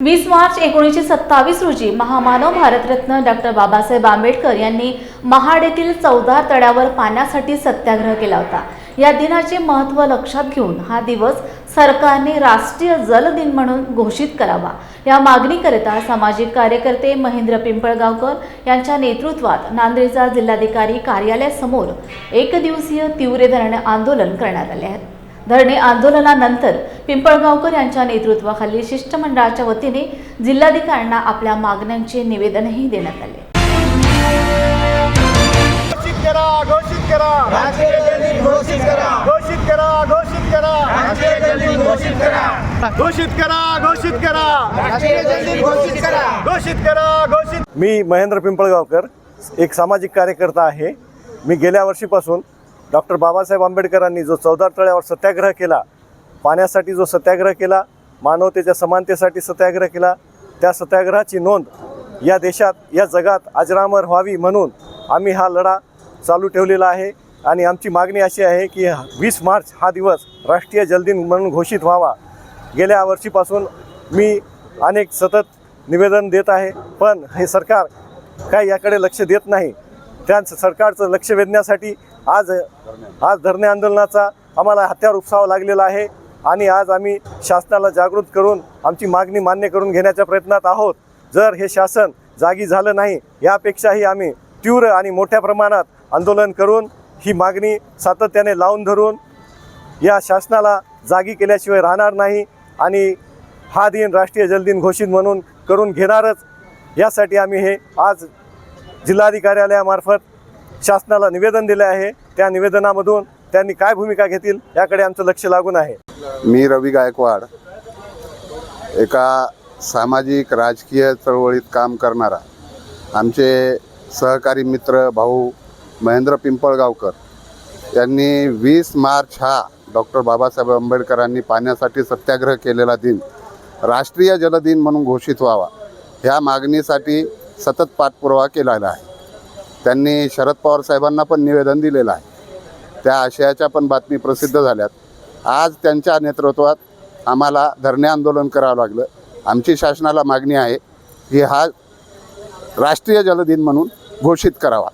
वीस मार्च एकोणीसशे सत्तावीस रोजी महामानव भारतरत्न डॉक्टर बाबासाहेब आंबेडकर यांनी महाड येथील चौदार तळ्यावर पाण्यासाठी सत्याग्रह केला होता. या दिनाचे महत्त्व लक्षात घेऊन हा दिवस सरकारने राष्ट्रीय जल दिन म्हणून घोषित करावा. या मागणीकरिता सामाजिक कार्यकर्ते महेंद्र पिंपळगावकर यांच्या नेतृत्वात नांदेडचा जिल्हाधिकारी कार्यालयासमोर एक दिवसीय तीव्र धरण आंदोलन करण्यात आले आहे. धरणे आंदोलनानंतर पिंपळगावकर यांच्या नेतृत्वाखाली शिष्टमंडळाच्या वतीने जिल्हाधिकाऱ्यांना आपल्या मागण्यांचे निवेदनही देण्यात आले. घोषित करा घोषित करा. राष्ट्रीय जलदिन घोषित करा. घोषित करा घोषित करा. राष्ट्रीय जलदिन घोषित करा. घोषित करा घोषित करा. राष्ट्रीय जलदिन घोषित करा. घोषित करा घोषित मी महेंद्र पिंपळगावकर एक सामाजिक कार्यकर्ता आहे. मी गेल्या वर्षीपासून डॉक्टर बाबासाहेब आंबेडकरांनी जो चौदार तळ्यावर सत्याग्रह केला पाण्यासाठी जो सत्याग्रह केला मानवतेच्या समानतेसाठी सत्याग्रह केला त्या सत्याग्रहाची नोंद या देशात या जगात अजरामर व्हावी म्हणून आम्ही हा लढा चालू ठेवलेला आहे. आणि आमची मागणी अशी आहे की वीस मार्च हा दिवस राष्ट्रीय जलदिन म्हणून घोषित व्हावा. गेल्या वर्षीपासून मी अनेक सतत निवेदन देत आहे पण हे सरकार काय याकडे लक्ष देत नाही. त्या सरकारचं लक्ष वेधण्यासाठी आज आज धरणे आंदोलनाचा आम्हाला हत्यार उपसावा लागलेला आहे आणि आज आम्ही शासनाला जागृत करून आमची मागणी मान्य करून घेण्याच्या प्रयत्नात आहोत. जर हे शासन जागी झालं नाही यापेक्षाही आम्ही तीव्र आणि मोठ्या प्रमाणात आंदोलन करून ही मागणी सातत्याने लावून धरून या शासनाला जागी केल्याशिवाय राहणार नाही आणि हा दिन राष्ट्रीय जलदिन घोषित म्हणून करून घेणारच. यासाठी आम्ही हे आज जिल्हाधिकार्यालयामार्फत शासनाला निवेदन दिले आहे. त्या निवेदनामधून त्यांनी काय भूमिका घेतील याकडे आमचं लक्ष लागून आहे. मी रवी गायकवाड एका सामाजिक राजकीय चळवळीत काम करणारा आमचे सहकारी मित्र भाऊ महेंद्र पिंपळगावकर यांनी वीस मार्च हा डॉक्टर बाबासाहेब आंबेडकरांनी पाण्यासाठी सत्याग्रह केलेला दिन राष्ट्रीय जलदिन म्हणून घोषित व्हावा. ह्या मागणीसाठी सतत पाठपुरावा केलेला आहे. त्यांनी शरद पवार साहेबांना पण निवेदन दिलेलं आहे. त्या आशयाच्या पण बातमी प्रसिद्ध झाल्यात. आज त्यांच्या नेतृत्वात आम्हाला धरणे आंदोलन करावं लागलं. आमची शासनाला मागणी आहे की हा राष्ट्रीय जलदिन म्हणून घोषित करावा.